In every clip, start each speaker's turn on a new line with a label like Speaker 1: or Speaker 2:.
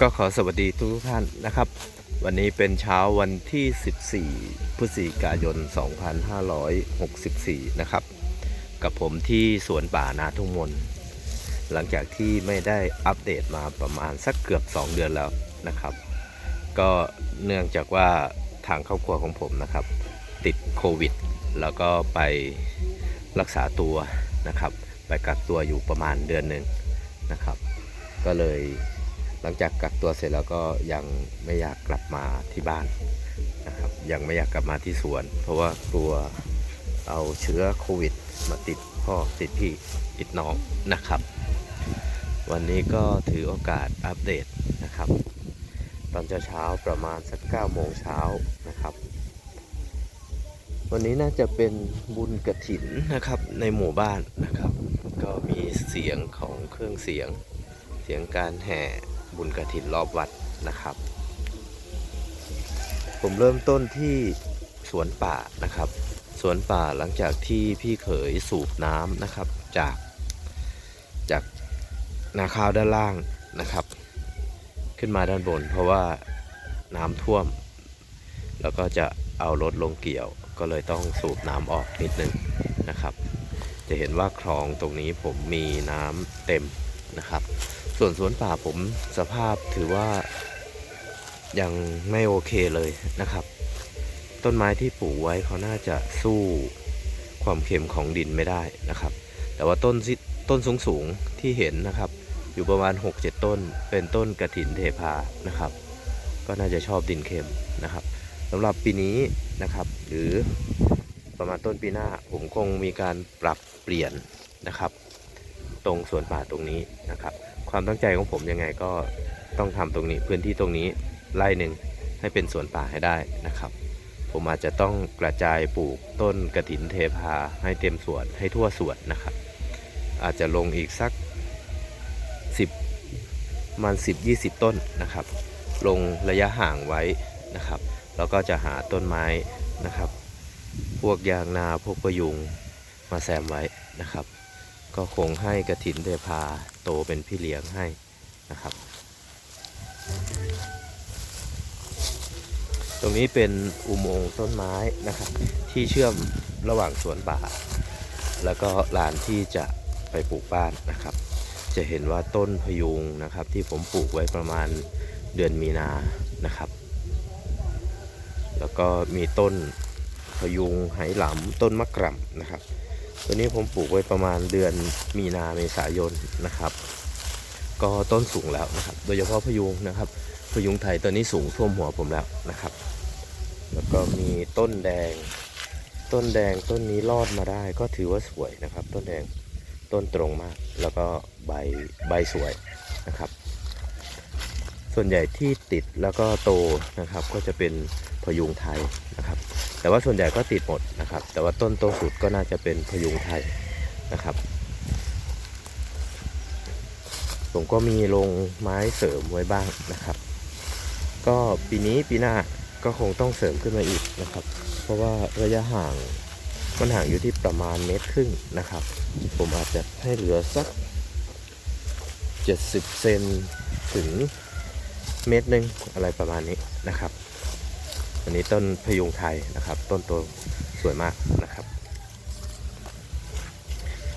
Speaker 1: ก็ขอสวัสดีทุกท่านนะครับ วันนี้เป็นเช้าวันที่ 14 พฤศจิกายน 2564 นะครับ กับผมที่สวนป่านาทุ่งมน หลังจากที่ไม่ได้อัปเดตมาประมาณสักเกือบ 2 เดือนแล้วนะครับ ก็เนื่องจากว่าทางครอบครัวของผมนะครับ ติดโควิด แล้วก็ไปรักษาตัวนะครับ ไปกักตัวอยู่ประมาณเดือนหนึ่งนะครับ ก็เลย หลังจากกักตัวเสร็จแล้วก็ยังไม่อยากกลับมาที่บ้านนะครับยังไม่อยากกลับมาที่สวน เพราะว่ากลัวเอาเชื้อโควิด มาติดพ่อติดพี่ติดน้องนะครับ วันนี้ก็ถือโอกาสอัปเดตนะครับ ตอนเช้าๆประมาณสัก9โมงเช้านะครับ วันนี้น่าจะเป็นบุญกระถินนะครับในหมู่บ้านนะครับ ก็มีเสียงของเครื่องเสียงเสียงการแห่ บุญกระถินรอบวัดนะครับ ผมเริ่มต้นที่สวนป่านะครับ สวนป่าหลังจากที่พี่เขยสูบน้ำนะครับจากจากนาข้าวด้านล่างนะครับ ขึ้นมาด้านบน เพราะว่าน้ำท่วม แล้วก็จะเอารถลงเกี่ยว ก็เลยต้องสูบน้ำออกนิดนึงนะครับ จะเห็นว่าคลองตรงนี้ผมมีน้ำเต็มนะครับ ส่วนสวนป่าผมสภาพถือว่ายังไม่โอเคเลยนะครับ ต้นไม้ที่ปลูกไว้เขาน่าจะสู้ความเค็มของดินไม่ได้นะครับ แต่ว่าต้นต้นสูงสูงที่เห็นนะครับ อยู่ประมาณ 6-7 ต้น เป็นต้นกระถินเทพานะครับ ก็น่าจะชอบดินเค็มนะครับสำหรับปีนี้นะครับ หรือประมาณต้นปีหน้าผมคงมีการปรับเปลี่ยนนะครับ ตรงสวนป่าตรงนี้นะครับ ความตั้งใจของผมยังไงก็ต้องทำตรงนี้พื้นที่ตรงนี้ไร่หนึ่งให้เป็นสวนป่าให้ได้นะครับ ผมอาจจะต้องกระจายปลูกต้นกระถินเทพาให้เต็มสวนให้ทั่วสวนนะครับ อาจจะลงอีกสัก 10มัน10 20 ต้นนะครับ ลงระยะห่างไว้นะครับ แล้วก็จะหาต้นไม้นะครับ พวกยางนาพวกประยุงมาแซมไว้นะครับ ก็คงให้กระถินเทพาโตเป็นพี่เลี้ยงให้นะครับ ตรงนี้เป็นอุโมงค์ต้นไม้นะครับ ที่เชื่อมระหว่างสวนป่า แล้วก็ลานที่จะไปปลูกบ้านนะครับ จะเห็นว่าต้นพยุงนะครับ ที่ผมปลูกไว้ประมาณเดือนมีนานะครับ แล้วก็มีต้นพยุงไหหลำต้นมะกร่ำนะครับ ตัวนี้ผมปลูกไว้ประมาณเดือนมีนาเมษายนนะครับ ก็ต้นสูงแล้วนะครับ โดยเฉพาะพยุงนะครับ พยุงไทยตัวนี้สูงท่วมหัวผมแล้วนะครับ แล้วก็มีต้นแดง ต้นแดงต้นนี้รอดมาได้ก็ถือว่าสวยนะครับ ต้นแดงต้นตรงมาก แล้วก็ใบใบสวยนะครับ ส่วนใหญ่ที่ติดแล้วก็โตนะครับ ก็จะเป็นพยุงไทยนะครับ แต่ว่าส่วนใหญ่ก็ติดหมดนะครับ แต่ว่าต้นโตสุดก็น่าจะเป็นพยุงไทยนะครับผมก็มีลงไม้เสริมไว้บ้างนะครับ ก็ปีนี้ปีหน้าก็คงต้องเสริมขึ้นมาอีกนะครับ เพราะว่าระยะห่างมันห่างอยู่ที่ประมาณเมตรครึ่งนะครับ ผมอาจจะให้เหลือสัก 70 เซนถึงเมตรหนึ่งอะไรประมาณนี้นะครับ อันนี้ต้นพยุงไทยนะครับ ต้นโตสวยมากนะครับ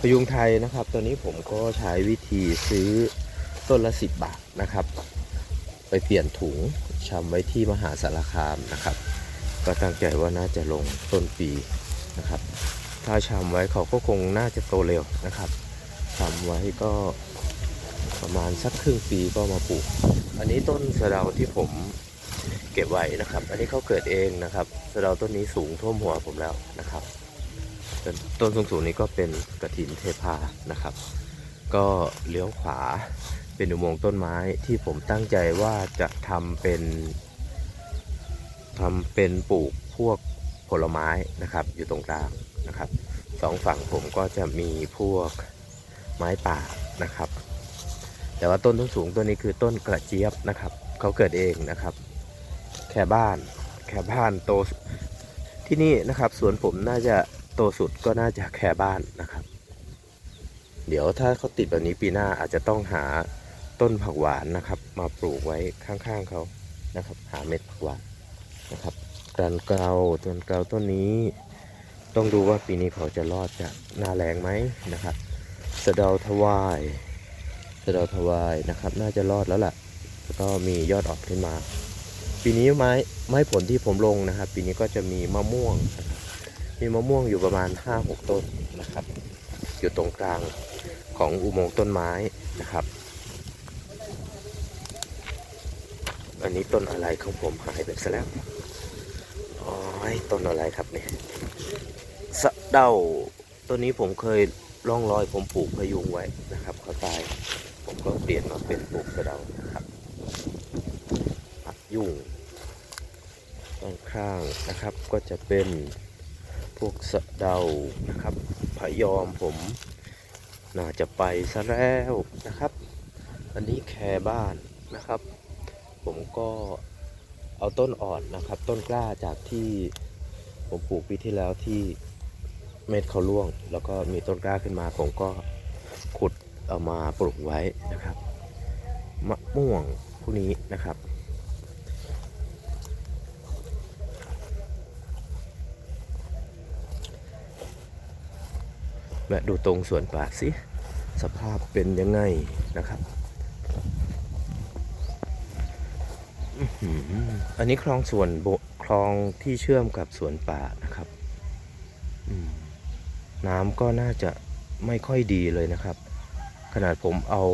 Speaker 1: พยุงไทยนะครับ ตัวนี้ผมก็ใช้วิธีซื้อต้นละ 10 บาทนะครับ ไปเปลี่ยนถุงชำไว้ที่มหาสารคามนะครับ ก็ตั้งใจว่าน่าจะลงต้นปีนะครับ ถ้าชำไว้เขาก็คงน่าจะโตเร็วนะครับชำไว้ก็ประมาณสักครึ่งปีก็มาปลูก อันนี้ต้นสะเดาที่ผม เก็บไว้นะครับ อันนี้เขาเกิดเองนะครับสะเดาต้นนี้สูงท่วมหัวผมแล้วนะครับ ต้นต้นสูงนี้ก็เป็นกระถินเทพานะครับ ก็เลี้ยวขวาเป็นอุโมงค์ต้นไม้ที่ผมตั้งใจว่าจะทำเป็นทำเป็นปลูกพวกผลไม้นะครับ อยู่ตรงกลางนะครับสองฝั่งผมก็จะมีพวกไม้ป่านะครับ แต่ว่าต้นต้นสูงต้นนี้คือต้นกระเจี๊ยบนะครับ เขาเกิดเองนะครับ แค่บ้าน แค่บ้านโตที่นี่นะครับสวนผมน่าจะโตสุดก็น่าจะแค่บ้านนะครับ เดี๋ยวถ้าเขาติดแบบนี้ปีหน้าอาจจะต้องหาต้นผักหวานนะครับ มาปลูกไว้ข้างๆเขานะครับ หาเม็ดผักหวานนะครับตันเกาตันเกาต้นนี้ ต้องดูว่าปีนี้เขาจะรอดจากหน้าแรงไหมนะครับสะเดาทวายสะเดาทวายนะครับ น่าจะรอดแล้วล่ะแล้วก็มียอดออกขึ้นมา ปีนี้ไม้ไม้ผลที่ผมลงนะครับ ปีนี้ก็จะมีมะม่วง มีมะม่วงอยู่ประมาณ 5-6 ต้นนะครับ อยู่ตรงกลางของอุโมงค์ต้นไม้นะครับ อันนี้ต้นอะไรของผมหายไปซะแล้วอ๋อต้นอะไรครับเนี่ยสะเดาต้นนี้ผมเคยร่องรอยผมปลูกพยุงไว้นะครับเขาตาย ผมก็เปลี่ยนมาเป็นปลูกสะเดา ยุ่งด้านข้างนะครับก็จะเป็นพวกสะเดานะครับพะยอมผมน่าจะไปซะแล้วนะครับ อันนี้แคบ้านนะครับ ผมก็เอาต้นอ่อนนะครับ ต้นกล้าจากที่ผมปลูกปีที่แล้วที่เม็ดเขาร่วง แล้วก็มีต้นกล้าขึ้นมาผมก็ขุดเอามาปลูกไว้นะครับมะม่วงพวกนี้นะครับ แวะดูตรงสวนป่าสิ สภาพเป็นยังไงนะครับอันนี้คลองส่วนโบคลองที่เชื่อมกับสวนป่านะครับน้ำก็น่าจะไม่ค่อยดีเลยนะครับ ขนาดผมเอา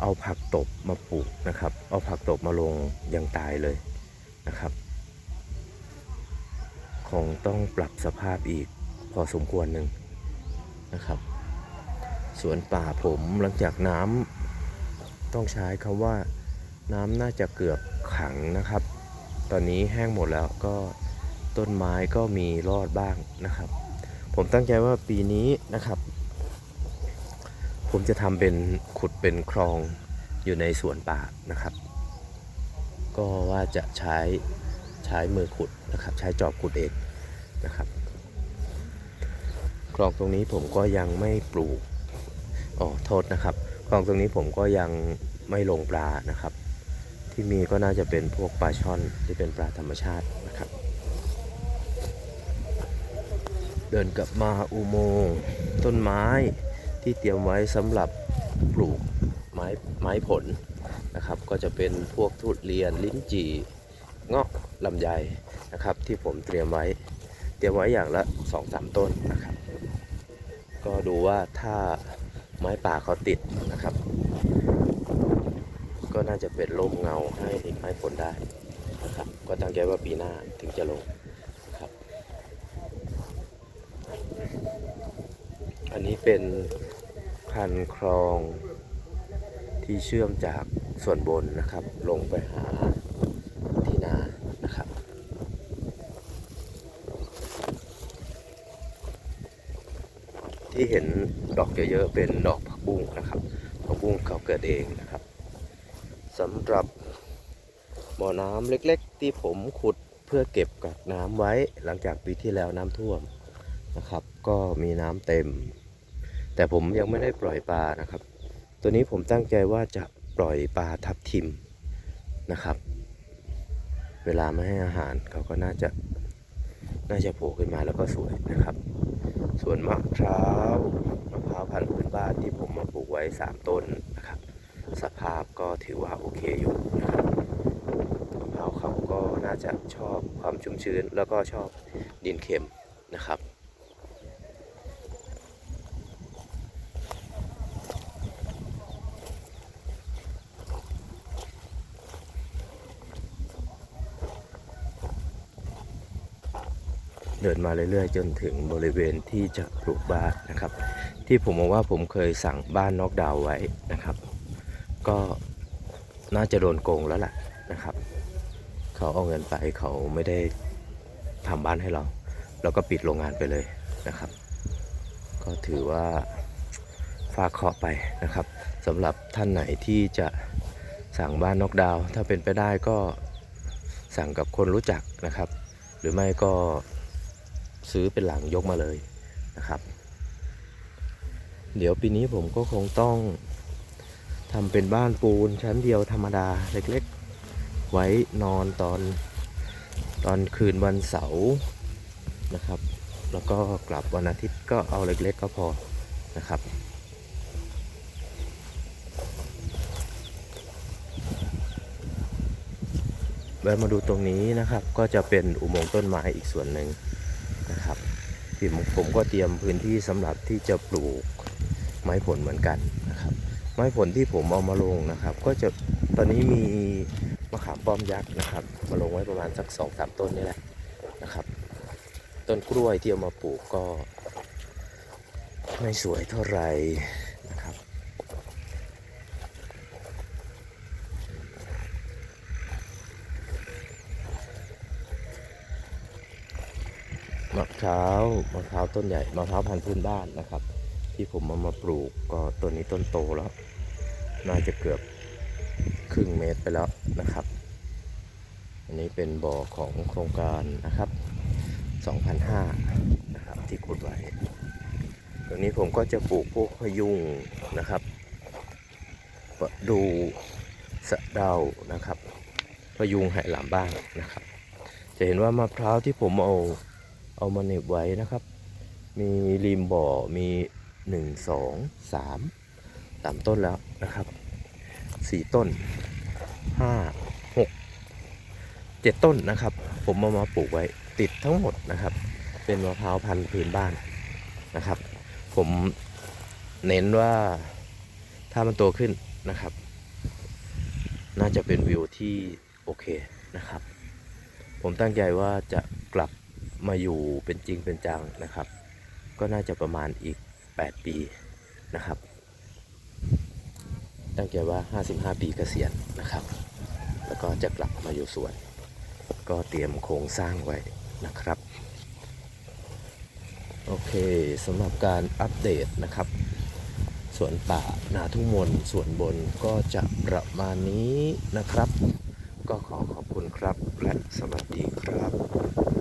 Speaker 1: เอาผักตบมาปลูกนะครับ เอาผักตบมาลงยังตายเลยนะครับ คงต้องปรับสภาพอีกพอสมควรหนึ่ง นะครับ สวนป่าผมหลังจากน้ำต้องใช้คำว่าน้ำน่าจะเกือบขังนะครับ ตอนนี้แห้งหมดแล้วก็ต้นไม้ก็มีรอดบ้างนะครับ ผมตั้งใจว่าปีนี้นะครับ ผมจะทำเป็นขุดเป็นคลองอยู่ในสวนป่านะครับ ก็ว่าจะใช้ใช้มือขุดนะครับ ใช้จอบขุดเองนะครับ ลองตรงนี้ผมก็ยังไม่ปลูกอ๋อโทษนะครับคลองตรงนี้ผมก็ยังไม่ลงปลานะครับ ที่มีก็น่าจะเป็นพวกปลาช่อนที่เป็นปลาธรรมชาตินะครับ เดินกลับมาอุโมงค์ต้นไม้ที่เตรียมไว้สำหรับปลูกไม้ไม้ผลนะครับ ก็จะเป็นพวกทุเรียนลิ้นจี่เงาะลำไยนะครับ ที่ผมเตรียมไว้ เตรียมไว้อย่างละ 2-3 ต้นนะครับ ก็ดูว่าถ้าไม้ป่าเขาติดนะครับ ก็น่าจะเป็นร่มเงาให้ไม้ผลได้นะครับ ก็ตั้งใจว่าปีหน้าถึงจะลงนะครับ อันนี้เป็นคันคลองที่เชื่อมจากส่วนบนนะครับ ลงไปหาที่นานะครับ ที่ เห็นดอกเยอะๆเป็นดอกผักบุ้งนะครับผักบุ้งเขาเกิดเองนะครับสำหรับบ่อน้ำเล็กๆ ที่ผมขุดเพื่อเก็บกักน้ำไว้หลังจากปีที่แล้วน้ำท่วมนะครับ ก็มีน้ำเต็ม แต่ผมยังไม่ได้ปล่อยปลานะครับ ตัวนี้ผมตั้งใจว่าจะปล่อยปลาทับทิมนะครับ เวลาไม่ให้อาหารเขาก็น่าจะน่าจะโผล่ขึ้นมาแล้วก็สวยนะครับ ส่วนมะพร้าวมะพร้าวพันธุ์พื้นบ้านที่ผมมาปลูกไว้ 3 ต้นนะครับ สภาพก็ถือว่าโอเคอยู่นะครับมะพร้าวเขาก็น่าจะชอบความชุ่มชื้น แล้วก็ชอบดินเค็มนะครับ เดินมาเรื่อยๆ จนถึงบริเวณที่จะปลูกบ้านนะครับ ที่ผมบอกว่าผมเคยสั่งบ้านนอกดาวไว้นะครับ ก็น่าจะโดนโกงแล้วล่ะนะครับ เขาเอาเงินไปเขาไม่ได้ทำบ้านให้เรา แล้วก็ปิดโรงงานไปเลยนะครับ ก็ถือว่าฝากเคราะห์ไปนะครับสำหรับท่านไหนที่จะสั่งบ้านนอกดาว ถ้าเป็นไปได้ก็สั่งกับคนรู้จักนะครับ หรือไม่ก็ ซื้อเป็นหลังยกมาเลยนะครับ เดี๋ยวปีนี้ผมก็คงต้องทำเป็นบ้านปูนชั้นเดียวธรรมดาเล็กๆ ไว้นอนตอนตอนคืนวันเสาร์นะครับ แล้วก็กลับวันอาทิตย์ก็เอาเล็กๆก็พอนะครับแวะมาดูตรงนี้นะครับ ก็จะเป็นอุโมงค์ต้นไม้อีกส่วนหนึ่ง ที่ผมผมก็เตรียมพื้นที่สำหรับที่จะปลูกไม้ผลเหมือนกันนะครับ ไม้ผลที่ผมเอามาลงนะครับ ก็จะตอนนี้มีมะขามป้อมยักษ์นะครับ มาลงไว้ประมาณสักสองสามต้นนี่แหละนะครับ ต้นกล้วยที่เอามาปลูกก็ ไม่สวยเท่าไหร่นะครับ มะพร้าวมะพร้าวต้นใหญ่มะพร้าวพันธุ์พื้นบ้านนะครับ ที่ผมเอามาปลูกก็ต้นนี้ต้นโตแล้ว น่าจะเกือบครึ่งเมตรไปแล้วนะครับ อันนี้เป็นบ่อของโครงการนะครับ2,005นะครับที่ขุดไว้ตรงนี้ผมก็จะปลูกพวกพะยุงนะครับประดูสะเดานะครับพะยุงไหหลามบ้างนะครับ จะเห็นว่ามะพร้าวที่ผมเอา เอามาเน็บไว้นะครับ มีริมบ่อมีหนึ่งสองสามสามต้นแล้วนะครับสี่ต้นห้าหกเจ็ดต้นนะครับ ผมเอามาปลูกไว้ติดทั้งหมดนะครับ เป็นมะพร้าวพันธุ์พื้นบ้านนะครับ ผมเน้นว่าถ้ามันโตขึ้นนะครับ น่าจะเป็นวิวที่โอเคนะครับ ผมตั้งใจว่าจะกลับ มาอยู่เป็นจริงเป็นจังนะครับ ก็น่าจะประมาณอีก 8 ปีนะครับ ตั้งใจว่า 55 ปีเกษียณนะครับ แล้วก็จะกลับมาอยู่สวน ก็เตรียมโครงสร้างไว้นะครับ โอเคสำหรับการอัปเดตนะครับสวนป่านาทุ่งมนส่วนบนก็จะประมาณนี้นะครับ ก็ขอขอบคุณครับและสวัสดีครับ